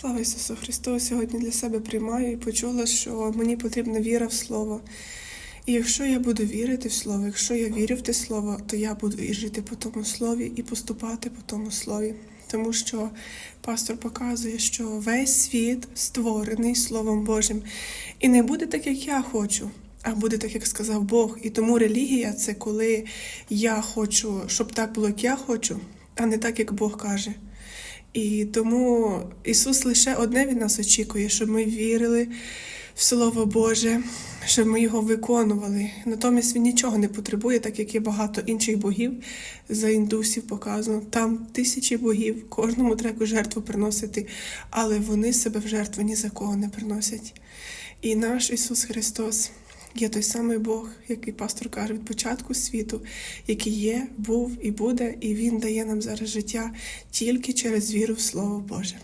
Слава Ісусу Христу! Сьогодні для себе приймаю і почула, що мені потрібна віра в Слово. І якщо я буду вірити в Слово, якщо я вірю в те Слово, то я буду і жити по тому слові, і поступати по тому слові. Тому що пастор показує, що весь світ створений Словом Божим. І не буде так, як я хочу, а буде так, як сказав Бог. І тому релігія це коли я хочу, щоб так було, як я хочу, а не так, як Бог каже. І тому Ісус лише одне від нас очікує, щоб ми вірили в Слово Боже, щоб ми його виконували. Натомість він нічого не потребує, так як є багато інших богів за індусів показано. Там тисячі богів, кожному треба жертву приносити, але вони себе в жертву ні за кого не приносять. І наш Ісус Христос є той самий Бог, який пастор каже від початку світу, який є, був і буде, і Він дає нам зараз життя тільки через віру в Слово Боже.